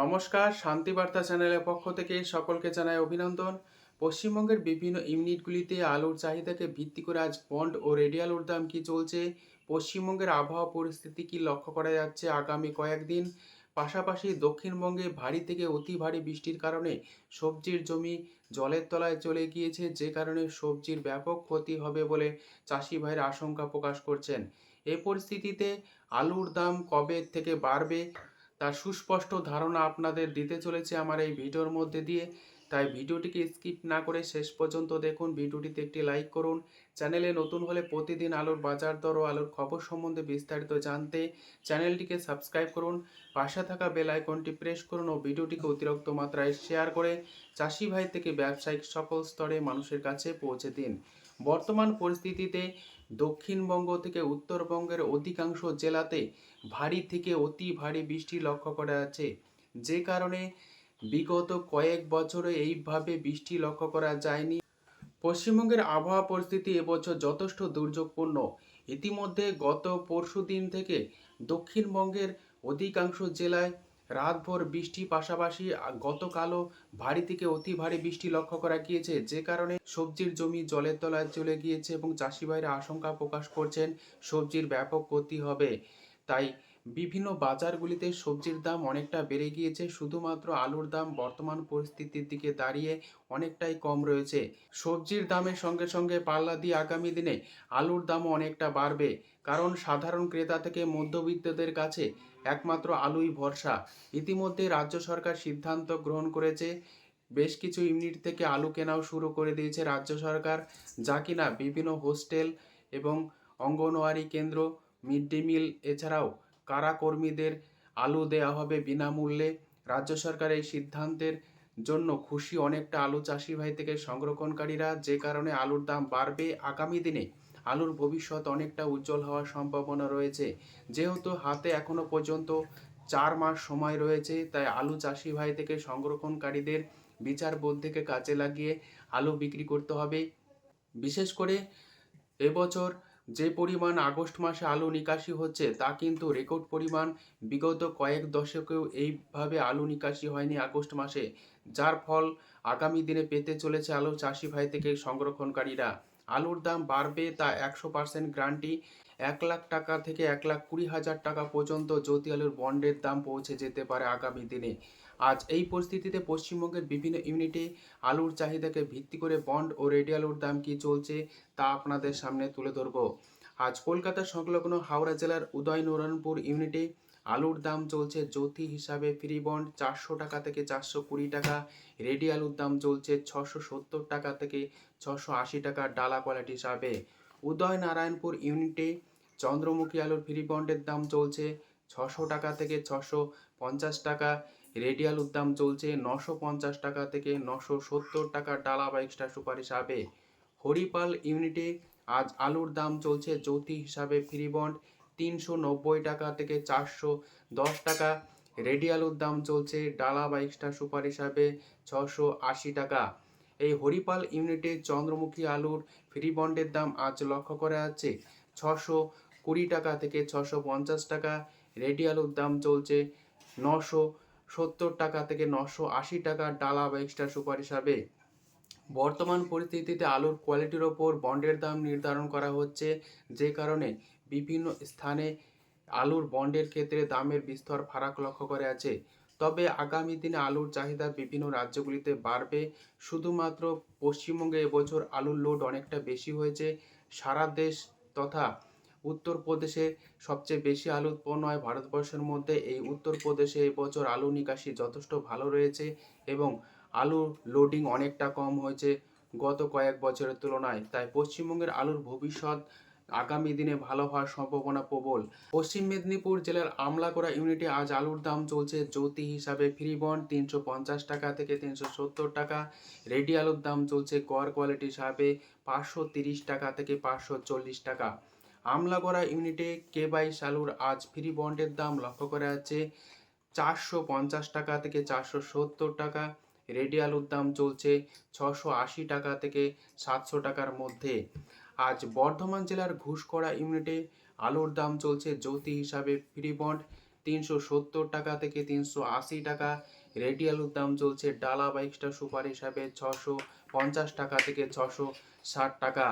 নমস্কার শান্তিবার্তা চ্যানেলের পক্ষ থেকে সকলকে জানাই অভিনন্দন। পশ্চিমবঙ্গের বিভিন্ন ইউনিটগুলিতে আলুর চাহিদাকে ভিত্তি করে আজ বন্ড ও রেডি আলুর দাম কি চলছে, পশ্চিমবঙ্গের আবহাওয়া পরিস্থিতি কি লক্ষ্য করা যাচ্ছে আগামী কয়েকদিন? পাশাপাশি দক্ষিণবঙ্গে ভারী থেকে অতি ভারী বৃষ্টির কারণে সবজির জমি জলের তলায় চলে গিয়েছে, যে কারণে সবজির ব্যাপক ক্ষতি হবে বলে চাষি ভাইয়ের আশঙ্কা প্রকাশ করছেন। এই পরিস্থিতিতে আলুর দাম কবে থেকে বাড়বে? তার সুস্পষ্ট ধারণা আপনাদের দিতে চলেছে আমার এই ভিডিওর মধ্যে দিয়ে। তাই ভিডিওটিকে স্কিপ না করে শেষ পর্যন্ত দেখুন। ভিডিওটিতে একটি লাইক করুন। চ্যানেলে নতুন হলে প্রতিদিন আলোর বাজার দর ও আলোর খবর সম্বন্ধে বিস্তারিত জানতে চ্যানেলটিকে সাবস্ক্রাইব করুন। পাশে থাকা বেল আইকনটি প্রেস করুন ও ভিডিওটিকে অতিরিক্ত মাত্রায় শেয়ার করে চাষি ভাই থেকে ব্যবসায়িক সকল স্তরে মানুষের কাছে পৌঁছে দিন। বর্তমান পরিস্থিতিতে দক্ষিণবঙ্গ থেকে উত্তরবঙ্গের অধিকাংশ জেলাতে ভারী থেকে অতি ভারী বৃষ্টি লক্ষ্য করা যাচ্ছে। যে কারণে বিগত কয়েক বছরে এইভাবে বৃষ্টি লক্ষ্য করা যায়নি। পশ্চিমবঙ্গের আবহাওয়া পরিস্থিতি এবছর যথেষ্ট দুর্যোগপূর্ণ। ইতিমধ্যে গত পরশু দিন থেকে দক্ষিণবঙ্গের অধিকাংশ জেলায় রাতভর বৃষ্টি পাশাপাশি গতকালও ভারী থেকে অতি ভারী বৃষ্টি লক্ষ্য করা গিয়েছে। যে কারণে সবজির জমি জলের তলায় চলে গিয়েছে এবং চাষি ভাইরা আশঙ্কা প্রকাশ করছেন সবজির ব্যাপক ক্ষতি হবে। তাই বিভিন্ন বাজারগুলিতে সবজির দাম অনেকটা বেড়ে গিয়েছে। শুধুমাত্র আলুর দাম বর্তমান পরিস্থিতির দিকে দাঁড়িয়ে অনেকটাই কম রয়েছে। সবজির দামের সঙ্গে সঙ্গে পাল্লা দিয়ে আগামী দিনে আলুর দামও অনেকটা বাড়বে। কারণ সাধারণ ক্রেতা থেকে মধ্যবিত্তদের কাছে একমাত্র আলুই ভরসা। ইতিমধ্যে রাজ্য সরকার সিদ্ধান্ত গ্রহণ করেছে। বেশ কিছু ইউনিট থেকে আলু কেনাও শুরু করে দিয়েছে রাজ্য সরকার, যা কিনা বিভিন্ন হোস্টেল এবং অঙ্গনওয়াড়ি কেন্দ্র মিড ডে মিল, এছাড়াও কারা কর্মীদের আলু দেওয়া হবে বিনামূল্যে। রাজ্য সরকার এই সিদ্ধান্তের জন্য খুশি অনেকটা আলু চাষি ভাই থেকে সংরক্ষণকারীরা, যে কারণে আলুর দাম বাড়বে আগামী দিনে। আলুর ভবিষ্যৎ অনেকটা উজ্জ্বল হওয়ার সম্ভাবনা রয়েছে। যেহেতু হাতে এখনও পর্যন্ত চার মাস সময় রয়েছে, তাই আলু চাষি ভাই থেকে সংরক্ষণকারীদের বিচার বুদ্ধিকে কাজে লাগিয়ে আলু বিক্রি করতে হবে। বিশেষ করে এবছর যে পরিমাণ আগস্ট মাসে আলু নিকাশি হচ্ছে, তা কিন্তু রেকর্ড পরিমাণ বিগত কয়েক দশকেও এইভাবে আলু নিকাশি হয়নি আগস্ট মাসে, যার ফল আগামী দিনে পেতে চলেছে আলু চাষি ভাই থেকে সংরক্ষণকারীরা। আলুর দাম বাড়বে তা একশো পার্সেন্ট গ্রান্টি এক লাখ টাকা থেকে এক লাখ কুড়ি হাজার টাকা পর্যন্ত জ্যোতি আলুর বন্ডের দাম পৌঁছে যেতে পারে আগামী দিনে। আজ এই পরিস্থিতিতে পশ্চিমবঙ্গের বিভিন্ন ইউনিটে আলুর চাহিদাকে ভিত্তি করে বন্ড ও রেডি আলুর দাম কি চলছে তা আপনাদের সামনে তুলে ধরব। আজ কলকাতা সংলগ্ন হাওড়া জেলার উদয়নারায়ণপুর ইউনিটে আলুর দাম চলছে জ্যোতি হিসাবে ফ্রি বন্ড চারশো টাকা থেকে চারশো কুড়ি টাকা, রেডি আলুর দাম চলছে ছশো সত্তর টাকা থেকে ছশো আশি টাকা ডালা কোয়ালিটি হিসাবে। উদয় নারায়ণপুর ইউনিটে চন্দ্রমুখী আলুর ফ্রি বন্ডের দাম চলছে ছশো টাকা থেকে ছশো পঞ্চাশ টাকা, রেডি আলুর দাম চলছে নশো পঞ্চাশ টাকা থেকে নশো সত্তর টাকা ডালা বা এক্সট্রা সুপার হিসাবে। হরিপাল ইউনিটে আজ আলুর দাম চলছে জ্যোতি হিসাবে ফ্রি বন্ড তিনশো নব্বই টাকা থেকে চারশো দশ টাকা। রেডি আলুর দাম চলছে ডালা বা এক্সট্রা সুপার হিসাবে ছশো আশি টাকা। এই হরিপাল ইউনিটে চন্দ্রমুখী আলুর ফ্রি বন্ডের দাম আজ লক্ষ্য করা যাচ্ছে। ছশো কুড়ি টাকা থেকে ছশো পঞ্চাশ টাকা। রেডি আলুর দাম চলছে নশো সত্তর টাকা থেকে নশো আশি টাকা ডালা বা এক্সট্রা সুপার হিসাবে। বর্তমান পরিস্থিতিতে আলুর কোয়ালিটির ওপর বন্ডের দাম নির্ধারণ করা হচ্ছে। যে কারণে বিভিন্ন স্থানে আলুর বন্ডের ক্ষেত্রে দামের বিস্তর ফারাক লক্ষ্য করে আছে। তবে আগামী দিনে আলুর চাহিদা বিভিন্ন রাজ্যগুলিতে বাড়বে। শুধুমাত্র পশ্চিমবঙ্গে এবছর আলুর লোড অনেকটা বেশি হয়েছে। সারা দেশ তথা উত্তরপ্রদেশে সবচেয়ে বেশি আলু উৎপন্ন হয় ভারতবর্ষের মধ্যে। এই উত্তরপ্রদেশে এবছর আলু নিকাশি যথেষ্ট ভালো রয়েছে এবং আলু লোডিং অনেকটা কম হয়েছে গত কয়েক বছরের তুলনায়। তাই পশ্চিমবঙ্গের আলুর ভবিষ্যৎ আগামী দিনে ভালো হওয়ার সম্ভাবনা প্রবল। পশ্চিম মেদিনীপুর জেলার আমলাকোড়া ইউনিটে আজ আলুর দাম চলছে জ্যোতি হিসাবে ফ্রি বন্ড তিনশো পঞ্চাশ টাকা থেকে তিনশো সত্তর টাকা। রেডি আলুর দাম চলছে গড় কোয়ালিটি হিসাবে পাঁচশো তিরিশ টাকা থেকে পাঁচশো চল্লিশ টাকা। আমলাগড়া ইউনিটে কে বাইশ আলুর আজ ফ্রি বন্ডের দাম লক্ষ্য করা যাচ্ছে চারশো পঞ্চাশ টাকা থেকে চারশো সত্তর টাকা। রেডি আলুর দাম চলছে ছশো আশি টাকা থেকে সাতশো টাকার মধ্যে। আজ বর্ধমান জেলার ঘুষকড়া ইউনিটে আলুর দাম চলছে জ্যোতি হিসাবে ফ্রি বন্ড তিনশো সত্তর টাকা থেকে তিনশো আশি টাকা। রেডি আলুর দাম চলছে ডালা বা এক্সট্রা সুপার হিসাবে ছশো পঞ্চাশ টাকা থেকে ছশো ষাট টাকা।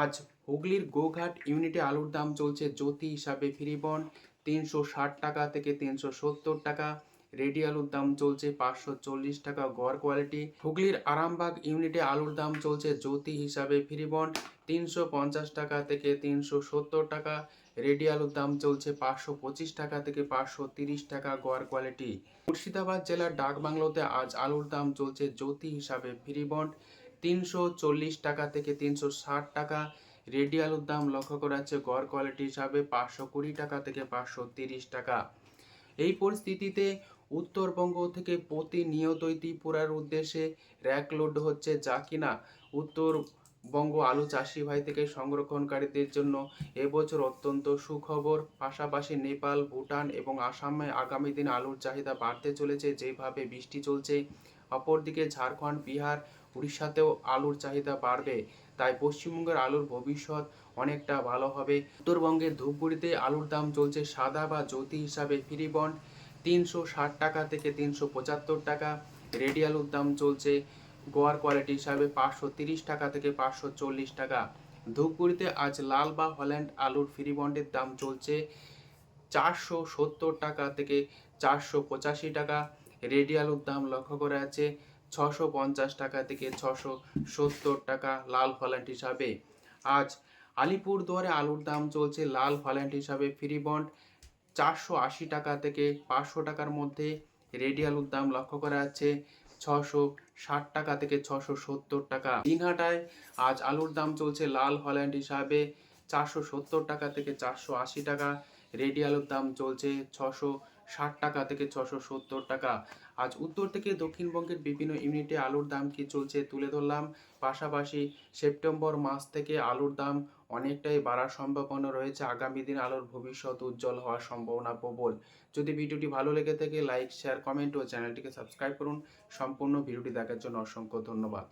আজ হুগলির গোঘাট ইউনিটে আলুর দাম চলছে জ্যোতি হিসাবে ফ্রি বন্ড তিনশো ষাট টাকা থেকে তিনশো সত্তর টাকা। রেডি আলুর দাম চলছে পাঁচশো চল্লিশ টাকা গড় কোয়ালিটি হুগলির আরামবাগ ইউনিটে আলুর দাম চলছে জ্যোতি হিসাবে ফ্রি বন্ড তিনশো পঞ্চাশ টাকা থেকে তিনশো সত্তর টাকা। রেডি আলুর দাম চলছে পাঁচশো পঁচিশ টাকা থেকে পাঁচশো তিরিশ টাকা গড় কোয়ালিটি মুর্শিদাবাদ জেলার ডাকবাংলোতে আজ আলুর দাম চলছে জ্যোতি হিসাবে ফ্রি বন্ড তিনশো চল্লিশ টাকা থেকে তিনশো ষাট টাকা। রেডি আলুর দাম লক্ষ্য করা যাচ্ছে গড় কোয়ালিটি হিসাবে পাঁচশো কুড়ি টাকা থেকে পাঁচশো তিরিশ টাকা। এই পরিস্থিতিতে উত্তরবঙ্গ থেকে প্রতিনিয়তই ত্রিপুরার উদ্দেশ্যে র্যাক লোড হচ্ছে যা কিনা উত্তরবঙ্গ আলু চাষি ভাই থেকে সংরক্ষণকারীদের জন্য এবছর অত্যন্ত সুখবর। পাশাপাশি নেপাল, ভুটান এবং আসামে আগামী দিন আলুর চাহিদা বাড়তে চলেছে, যেভাবে বৃষ্টি চলছে। অপরদিকে ঝাড়খণ্ড, বিহার, উড়িষ্যাতেও আলুর চাহিদা বাড়বে। তাই পশ্চিমবঙ্গের আলুর ভবিষ্যৎ অনেকটা ভালো হবে। উত্তরবঙ্গের ধূপগুড়িতে আলুর দাম চলছে সাদা বা জ্যোতি হিসাবে ফ্রি বন্ড। তিনশো ষাট টাকা থেকে তিনশো পঁচাত্তর টাকা। রেডি আলুর দাম চলছে। গোয়ার কোয়ালিটি হিসাবে পাঁচশো তিরিশ টাকা থেকে পাঁচশো চল্লিশ টাকা। ধূপগুড়িতে আজ লাল বা হল্যান্ড আলুর ফ্রি বন্ডের দাম চলছে চারশো সত্তর টাকা থেকে চারশো পঁচাশি টাকা। রেডি আলুর দাম লক্ষ্য করা আছে ছশো পঞ্চাশ টাকা থেকে ছশো সত্তর টাকা লাল হল্যান্ড হিসাবে। আজ আলিপুর দুয়ারে আলুর দাম চলছে লাল হল্যান্ড হিসাবে ফ্রি বন্ড। চারশো আশি টাকা থেকে পাঁচশো টাকার মধ্যে রেডি আলুর দাম লক্ষ্য করা যাচ্ছে। ছশো ষাট টাকা থেকে ছশো সত্তর টাকা। দিনহাটায় আজ আলুর দাম চলছে লাল হল্যান্ড হিসাবে চারশো সত্তর টাকা থেকে চারশো আশি টাকা। রেডি আলুর দাম চলছে ছশো ষাট টাকা থেকে ছশো সত্তর টাকা। আজ উত্তর থেকে দক্ষিণবঙ্গের বিভিন্ন ইউনিটে আলুর দাম কি চলছে তুলে ধরলাম। পাশাপাশি সেপ্টেম্বর মাস থেকে আলুর দাম অনেকটাই বাড়ার সম্ভাবনা রয়েছে। আগামী দিন আলুর ভবিষ্যৎ উজ্জ্বল হওয়ার সম্ভাবনা প্রবল। যদি ভিডিওটি ভালো লেগে থাকে, লাইক, শেয়ার, কমেন্ট ও চ্যানেলটিকে সাবস্ক্রাইব করুন। সম্পূর্ণ ভিডিওটি দেখার জন্য অসংখ্য ধন্যবাদ।